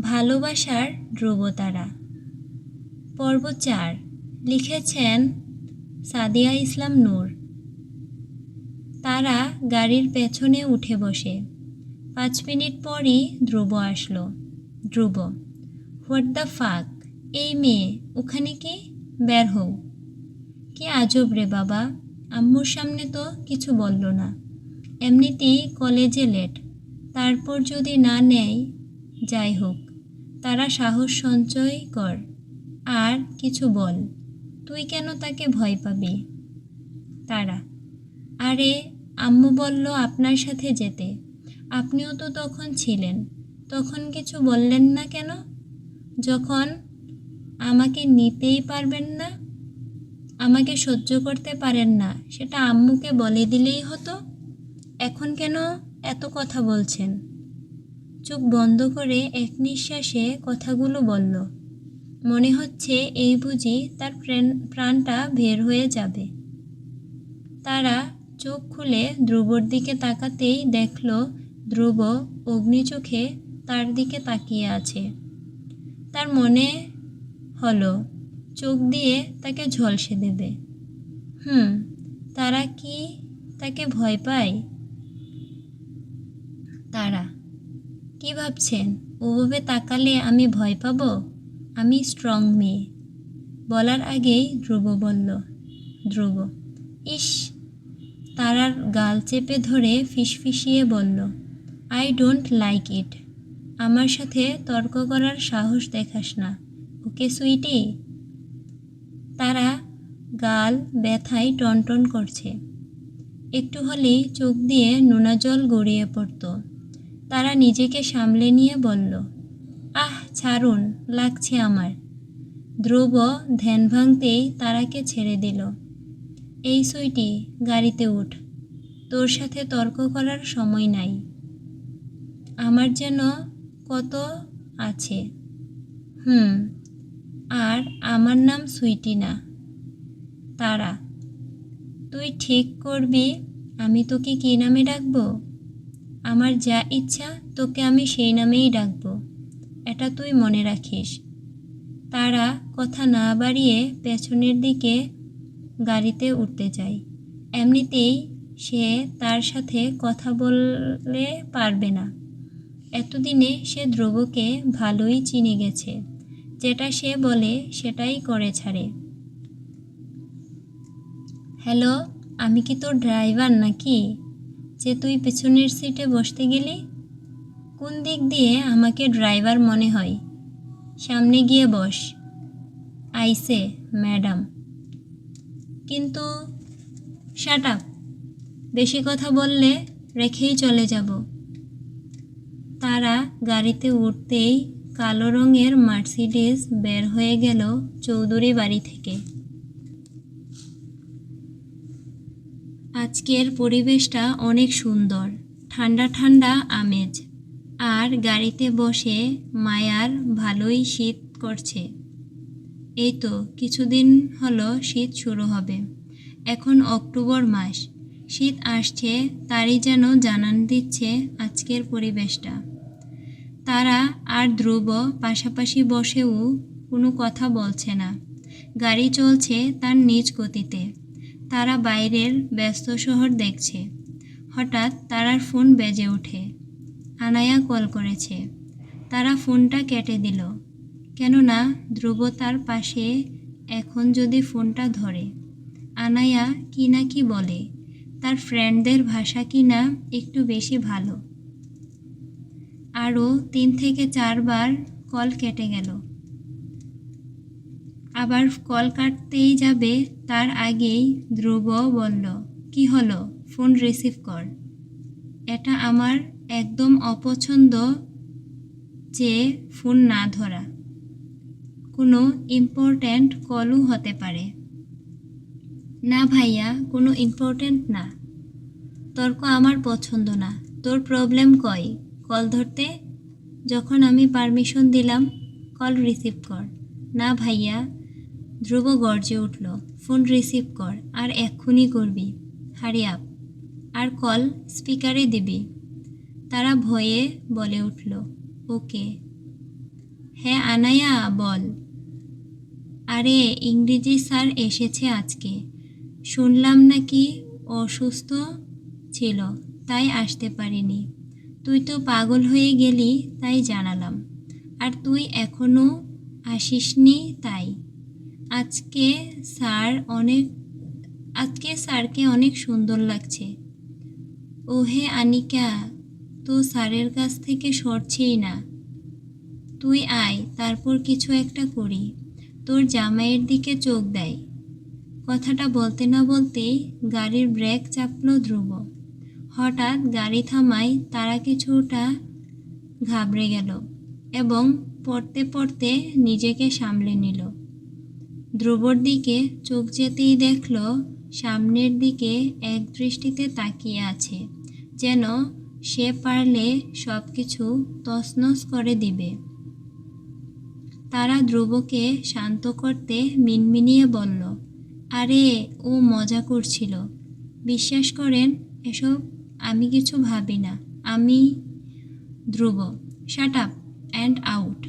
ভালোবাসার ধ্রুবতারা। পর্ব চার, লিখেছেন সাদিয়া ইসলাম নূর। তারা গাড়ির পেছনে উঠে বসে। পাঁচ মিনিট পরই ধ্রুব আসলো। ধ্রুব, হোয়াট দ্য ফাক? এই মেয়ে, ওখানে কি? বের হও। কি আজব রে বাবা, আম্মুর সামনে তো কিছু বলল না। এমনিতেই কলেজে লেট, তারপর যদি না নেয়, যাই হোক। তারা সাহস সঞ্চয় কর, আর কিছু বল, তুই কেন তাকে ভয় পাবি? তারা, আরে, আম্মু বলল আপনার সাথে যেতে। আপনিও তো তখন ছিলেন, তখন কিছু বললেন না কেন? যখন আমাকে নিতেই পারবেন না, আমাকে সহ্য করতে পারেন না, সেটা আম্মুকে বলে দিলেই হতো? এখন কেন এত কথা বলছেন? চোখ বন্ধ করে এক নিঃশ্বাসে কথাগুলো বলল, মনে হচ্ছে এই বুঝি তার প্রাণটা বের হয়ে যাবে। তারা চোখ খুলে ধ্রুবর দিকে তাকাতেই দেখল, ধ্রুব অগ্নি চোখে তার দিকে তাকিয়ে আছে। তার মনে হলো, চোখ দিয়ে তাকে ঝলসে দেবে। হুম, তারা কি তাকে ভয় পায়? তারা কি ভাবছেন? ওভাবে তাকালে আমি ভয় পাবো? আমি স্ট্রং মেয়ে। বলার আগেই ধ্রুব বলল, ধ্রুব। ইস, তারার গাল চেপে ধরে ফিসফিসিয়ে বলল আই ডোন্ট লাইক ইট আমার সাথে তর্ক করার সাহস দেখাস না। ওকে সুইটি? তারা গাল ব্যথায় টনটন করছে। একটু হলেই চোখ দিয়ে নোনা জল গড়িয়ে পড়ত। তারা নিজেকে সামলে নিয়ে বলল, আহ ছাড়ুন লাগছে আমার। ধ্রুব ধ্যান ভাঙতেই তারাকে ছেড়ে দিল। এই সুইটি গাড়িতে উঠ, তোর সাথে তর্ক করার সময় নাই। আমার যেন কত আছে। হুম, আর আমার নাম সুইটি না। তারা, তুই ঠিক করবি, আমি তোকে কী নামে ডাকবো? আমার যা ইচ্ছা, তোকে আমি সেই নামেই ডাকবো। এটা তুই মনে রাখিস। তারা কথা না বাড়িয়ে পেছনের দিকে গাড়িতে উঠতে চায় এমনিতেই সে তার সাথে কথা বললে পারবে না। এতদিনে সে ধ্রুবকে ভালোই চিনে গেছে। যেটা সে বলে, সেটাই করে ছাড়ে। হ্যালো, আমি কি তোর ড্রাইভার নাকি? যে তুই পেছনের সিটে বসতে গেলি? কোন দিক দিয়ে আমাকে ড্রাইভার মনে হয়? সামনে গিয়ে বস। আইসে, ম্যাডাম। কিন্তু শাট আপ বেশি কথা বললে রেখেই চলে যাব। তারা গাড়িতে উঠতেই কালো রঙের মার্সিডিস বের হয়ে গেল চৌধুরী বাড়ি থেকে। আজকের পরিবেশটা অনেক সুন্দর। ঠান্ডা ঠান্ডা আমেজ। আর গাড়িতে বসে মায়ার ভালোই শীত করছে। এই তো কিছুদিন হলো শীত শুরু হবে। এখন অক্টোবর মাস। শীত আসছে, তারই যেন জানান দিচ্ছে আজকের পরিবেশটা। তারা আর ধ্রুব পাশাপাশি বসেও কোনো কথা বলছে না। গাড়ি চলছে তার নিজ গতিতে। তারা বাইরের ব্যস্ত শহর দেখছে। হঠাৎ তারার ফোন বেজে ওঠে। আনায়া কল করেছে। তারা ফোনটা কেটে দিল। কেননা ধ্রুব তার পাশে এখন যদি ফোনটা ধরে, আনায়া কি না কি বলে, তার ফ্রেন্ডদের ভাষা কি না একটু বেশি ভালো। আরও তিন থেকে চারবার কল কেটে গেল। আবার কল কাটতেই যাবে, তার আগেই ধ্রুব বলল, কি হলো? ফোন রিসিভ কর। এটা আমার একদম অপছন্দ যে ফোন না ধরা। কোনো ইম্পর্ট্যান্ট কলও হতে পারে। না ভাইয়া, কোনো ইম্পর্ট্যান্ট না। তর্ক আমার পছন্দ না। তোর প্রবলেম কয় কল ধরতে? যখন আমি পারমিশন দিলাম কল রিসিভ কর। না ভাইয়া ধ্রুব গর্জে উঠল, ফোন রিসিভ কর, আর এক্ষুনি করবি। Hurry up. আর কল স্পিকারে দিবি। তারা ভয়ে বলে উঠল, ওকে। হ্যাঁ আনায়া, বল। আরে, ইংরেজি স্যার এসেছে আজকে। শুনলাম নাকি অসুস্থ ছিল, তাই আসতে পারিনি। তুই তো পাগল হয়ে গেলি, তাই জানালাম। আর তুই এখনও আসিসনি তাই। আজকে স্যার অনেক, আজকে স্যারকে অনেক সুন্দর লাগছে। ও হে আনিকা, তো স্যারের কাছ থেকে সরছেই না। তুই আয়, তারপর কিছু একটা করি। তোর জামাইয়ের দিকে চোখ দেয়। কথাটা বলতে না বলতেই গাড়ির ব্রেক চাপলো ধ্রুব। হঠাৎ গাড়ি থামায় তারা কিছুটা ঘাবড়ে গেল এবং পড়তে পড়তে নিজেকে সামলে নিল। ধ্রুবর দিকে চোখ যেতেই দেখল, সামনের দিকে এক দৃষ্টিতে তাকিয়ে আছে, যেন সে পারলে সব কিছু তছনছ করে দিবে। তারা ধ্রুবকে শান্ত করতে মিনমিনিয়ে বলল, আরে, ও মজা করছিল। বিশ্বাস করেন, এসব আমি কিছু ভাবি না। আমি Dhruv shut up and out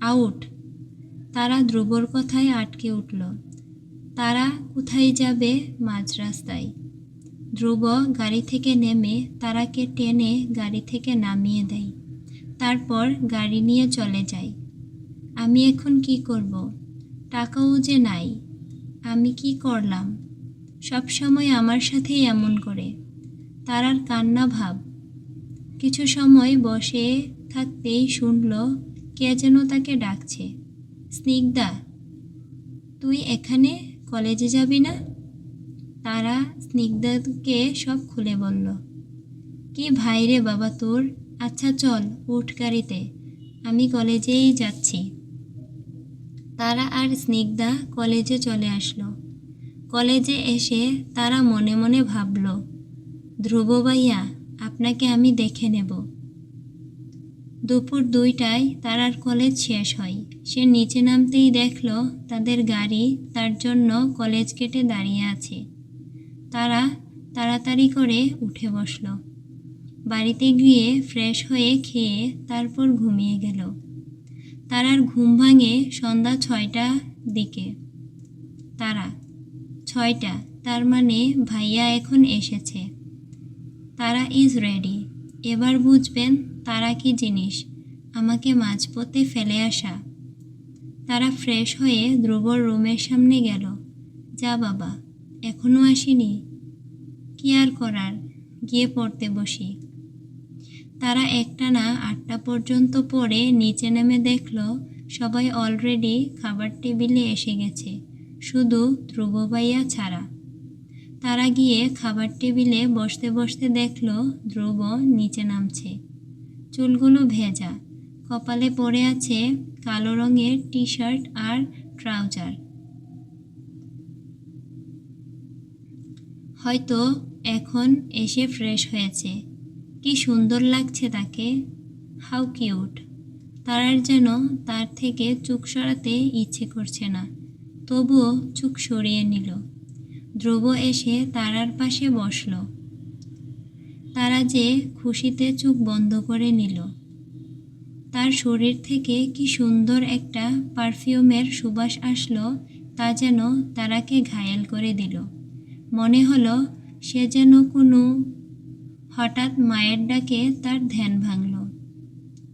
out Tara ধ্রুবর কথায় আটকে উঠল। তারা কোথায় যাবে মাঝ রাস্তায়? ধ্রুব গাড়ি থেকে নেমে তারাকে টেনে গাড়ি থেকে নামিয়ে দেয়। তারপর গাড়ি নিয়ে চলে যায়। আমি এখন কি করব? টাকাও যে নাই। আমি কি করলাম? সব সময় আমার সাথেই এমন করে। তারার কান্না ভাব। কিছু সময় বসে থাকতেই শুনল কে যেন তাকে ডাকছে। স্নিগ্ধা, তুই এখানে কলেজে যাবি না? তারা স্নিগ্ধাকে সব খুলে বলল, কি ভাই রে বাবা তোর? আচ্ছা চল, উঠ গাড়িতে, আমি কলেজেই যাচ্ছি। তারা আর স্নিগ্ধা কলেজে চলে আসলো। কলেজে এসে তারা মনে মনে ভাবল, ধ্রুব ভাইয়া, আপনাকে আমি দেখে নেব। দুপুর দুইটায় তারার কলেজ শেষ হয়। সে নিচে নামতেই দেখল তাদের গাড়ি তার জন্য কলেজ গেটে দাঁড়িয়ে আছে। তারা তাড়াতাড়ি করে উঠে বসল। বাড়িতে গিয়ে ফ্রেশ হয়ে খেয়ে তারপর ঘুমিয়ে গেল। তারার ঘুম ভাঙে সন্ধ্যা ছয়টা দিকে। তারা, ছয়টা, তার মানে ভাইয়া এখন এসেছে। তারা ইজ রেডি। এবার বুঝবেন তারা কি জিনিস। আমাকে মাঝপথে ফেলে আসা। তারা ফ্রেশ হয়ে ধ্রুবর রুমের সামনে গেল। যা বাবা এখনও আসিনি। কি আর করার, গিয়ে পড়তে বসি। তারা একটানা আটটা পর্যন্ত পড়ে নিচে নেমে দেখল, সবাই অলরেডি খাবার টেবিলে এসে গেছে। শুধু ধ্রুব ভাইয়া ছাড়া। তারা গিয়ে খাবার টেবিলে বসতে বসতে দেখল ধ্রুব নিচে নামছে। চুলগুলো ভেজা। কপালে পড়ে আছে কালো রঙের টি শার্ট আর ট্রাউজার। হয়তো এখন এসে ফ্রেশ হয়েছে। কি সুন্দর লাগছে তাকে। How cute. তারার যেন তার থেকে চুক সরাতে ইচ্ছে করছে না। তবুও চুক সরিয়ে নিল। ধ্রুব এসে তারার পাশে বসল। তারা যে খুশিতে চোখ বন্ধ করে নিল। তার শরীর থেকে কি সুন্দর একটা পারফিউমের সুবাস আসলো তা যেন তারাকে ঘায়েল করে দিল। মনে হলো সে যেন কোনো হঠাৎ মায়ের ডাকে তার ধ্যান ভাঙল।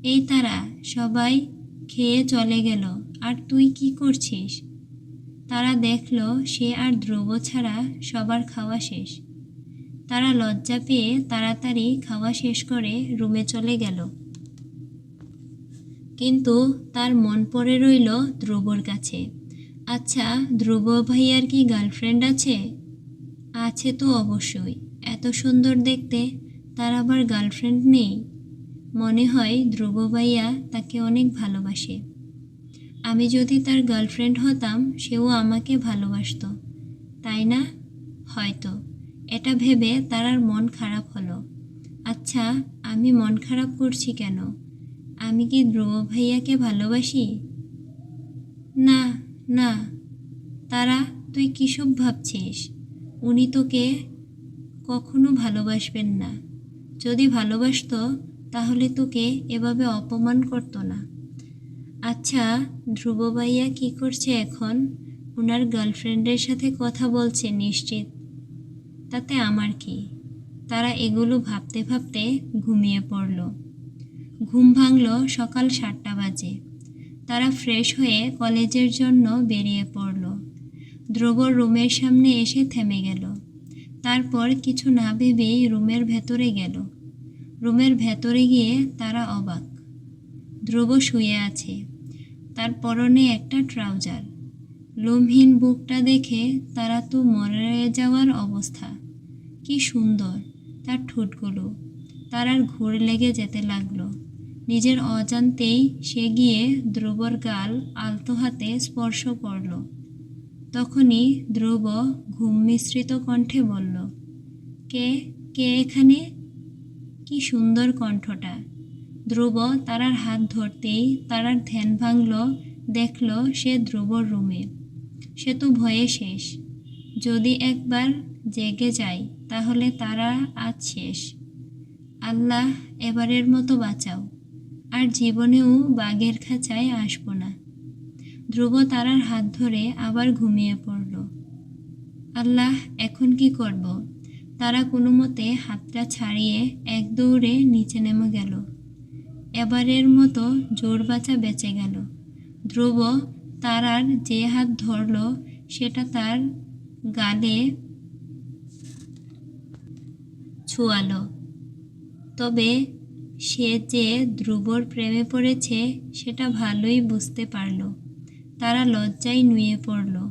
এই তারা সবাই খেয়ে চলে গেল, আর তুই কি করছিস? তারা দেখল সে আর ধ্রুব ছাড়া সবার খাওয়া শেষ। তারা লজ্জা পেয়ে তাড়াতাড়ি খাওয়া শেষ করে রুমে চলে গেল। কিন্তু তার মন পড়ে রইল ধ্রুবর কাছে। আচ্ছা ধ্রুব ভাইয়ার কি গার্লফ্রেন্ড আছে? আছে তো অবশ্যই। এত সুন্দর দেখতে, তার আবার গার্লফ্রেন্ড নেই। মনে হয় ধ্রুব ভাইয়া তাকে অনেক ভালোবাসে। আমি যদি তার গার্লফ্রেন্ড হতাম, সেও আমাকে ভালোবাসত। তাই না? হয়তো। এটা ভেবে তার আর মন খারাপ হলো। আচ্ছা আমি মন খারাপ করছি কেন? আমি কি ধ্রুব ভাইয়াকে ভালোবাসি? না না। তারা, তুই কিসব ভাবছিস? উনি তোকে কখনো ভালোবাসবেন না। যদি ভালোবাসতো, তাহলে তোকে এভাবে অপমান করতো না। আচ্ছা ধ্রুব ভাইয়া কী করছে এখন? ওনার গার্লফ্রেন্ডের সাথে কথা বলছে নিশ্চিত। তাতে আমার কি? তারা এগুলো ভাবতে ভাবতে ঘুমিয়ে পড়ল। ঘুম ভাঙল সকাল সাতটা বাজে। তারা ফ্রেশ হয়ে কলেজের জন্য বেরিয়ে পড়ল। ধ্রুব রুমের সামনে এসে থেমে গেল। তারপর কিছু না ভেবেই রুমের ভেতরে গেল। রুমের ভেতরে গিয়ে তারা অবাক। ধ্রুব শুয়ে আছে। তার পরনে একটা ট্রাউজার। লোমহীন বুকটা দেখে তারা তো মরে যাওয়ার অবস্থা। কি সুন্দর, তার ঠোঁটগুলো। তার আর ঘোর লেগে যেতে লাগল। নিজের অজান্তেই সে গিয়ে ধ্রুবর গাল আলতো হাতে স্পর্শ করল। তখনই ধ্রুব ঘুম মিশ্রিত কণ্ঠে বলল, কে কে এখানে? কি সুন্দর কণ্ঠটা। ধ্রুব তারার হাত ধরতেই তারার ধ্যান ভাঙল, দেখল সে ধ্রুবর রুমে। সে তো ভয়ে শেষ। যদি একবার জেগে যায়, তাহলে তারা আজ শেষ। আল্লাহ এবারের মতো বাঁচাও, আর জীবনেও বাঘের খাঁচায় আসব না। ধ্রুব তারার হাত ধরে আবার ঘুমিয়ে পড়ল। আল্লাহ, এখন কি করব? তারা কোনো মতে হাতটা ছাড়িয়ে এক দৌড়ে নিচে নেমে গেল। এবারের মতো জোর বাঁচা বেঁচে গেল। ধ্রুব তারার যে হাত ধরল, সেটা তার গালে ছুয়ালো। তবে সে যে ধ্রুবর প্রেমে পড়েছে, সেটা ভালোই বুঝতে পারল। তারা লজ্জায় নুয়ে পড়ল।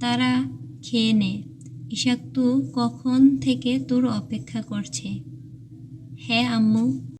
তারা খেয়ে নে ইশাক্তু কখন থেকে তোর অপেক্ষা করছে? হ্যাঁ আম্মু।